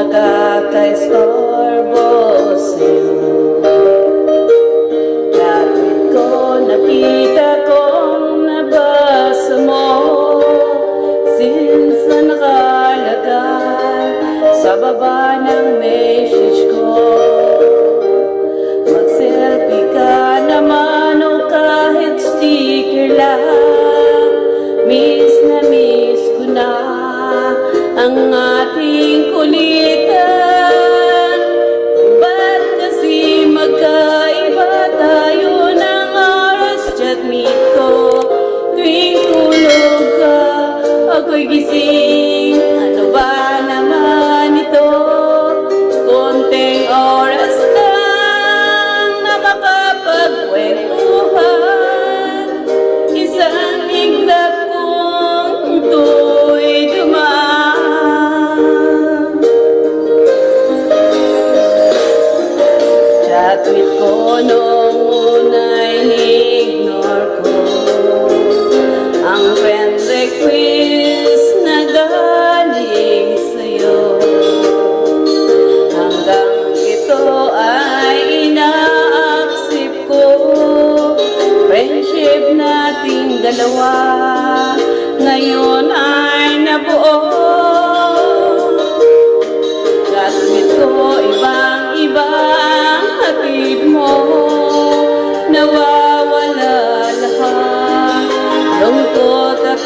nakaka-istorbo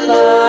Bye.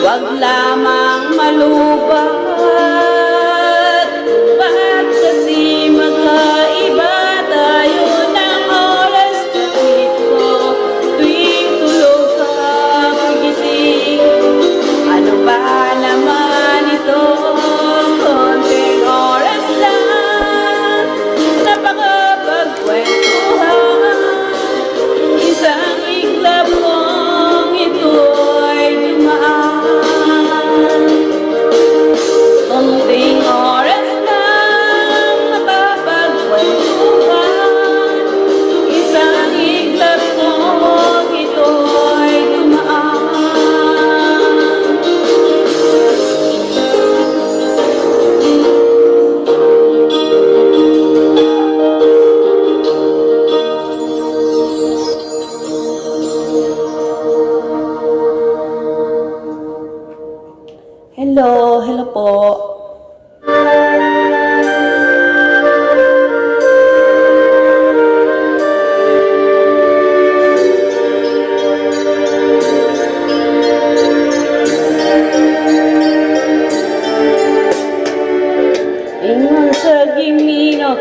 Huwag lamang malubay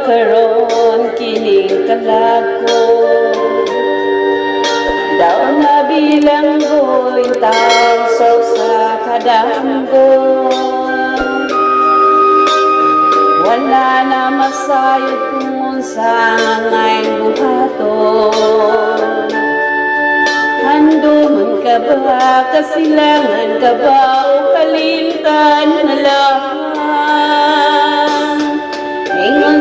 karon kining kalagko Daw mabilang ko'y tao sa kadamgo. Wala na masayod kung sangay buhato. Handuman ka ba, kasilangan ka ba o kalintan na lang?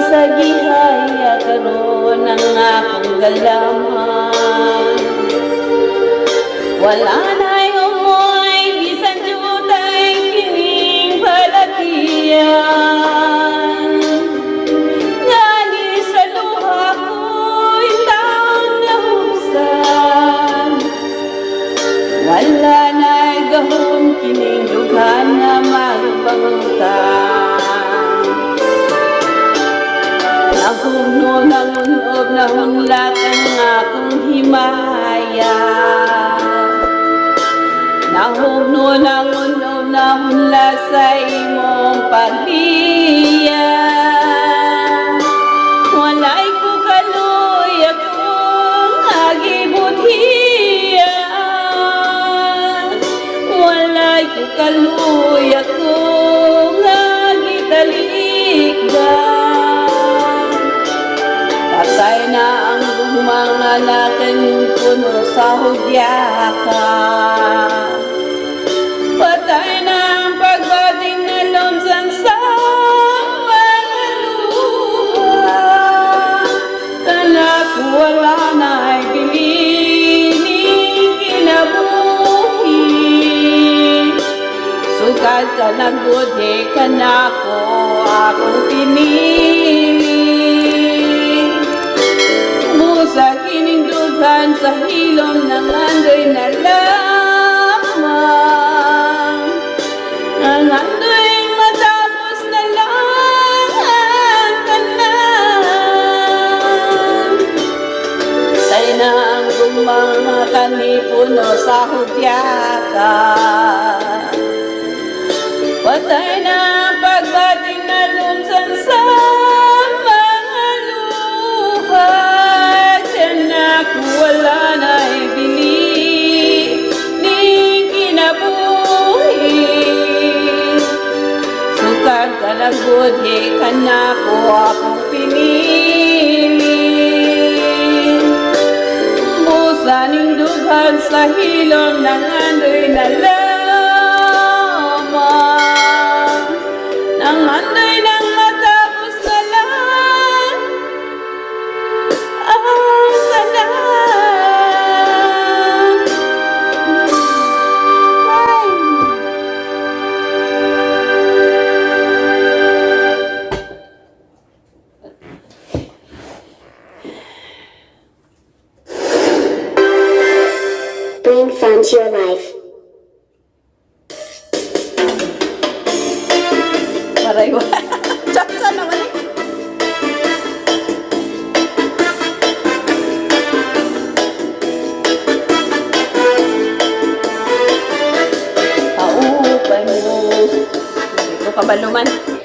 Sa gihaya karon ang akong galaman. Wala na'y umoy, bisan jutay kining balatiyan unob na hunlat ang akong himaya. Nahuno ng unob na hunlat sa imong pagbiya Walay ko kaloy akong agibuthiya. Walay ko akong mga natin puno sa hudyaka. Patay na ang pagbating na lumsan sa luha. Kanak wala na ay bilining kinabuhi. Sukat ka ng budhe ka na ko akong pinili dughan sa hilom ng andoy na lamang Ang andoy matapos na lang ang tanan Say na ang gumanga kanipuno sa hudyaka budhi ka na ko akong pinili Busaning dughan sa hilom ng andoy Mo. Hindi ko kabaluman.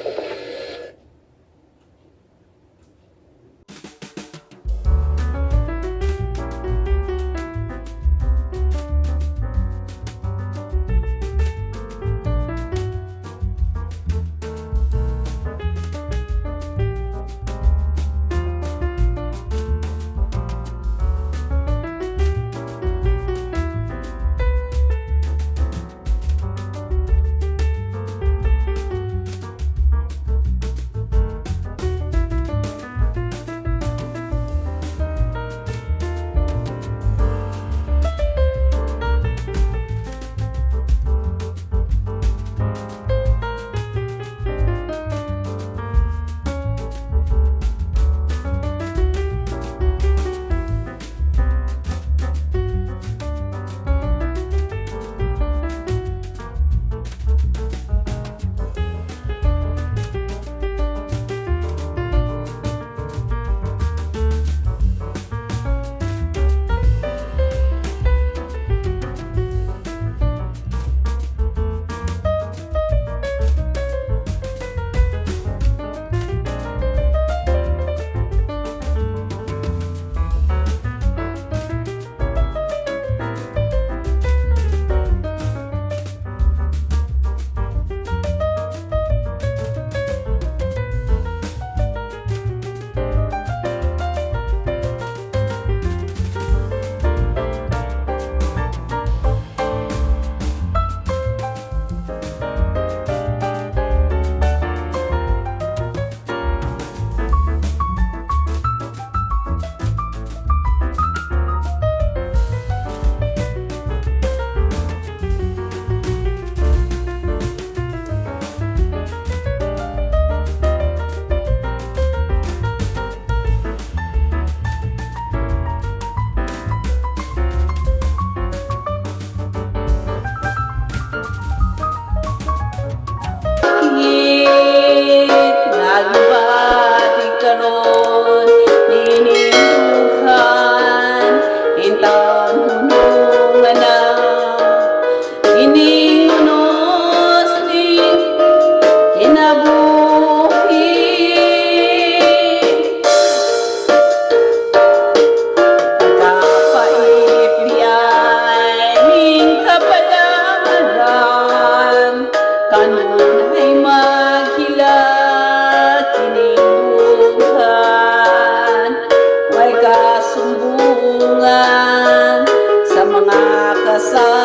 Katarungan sa mga kasakit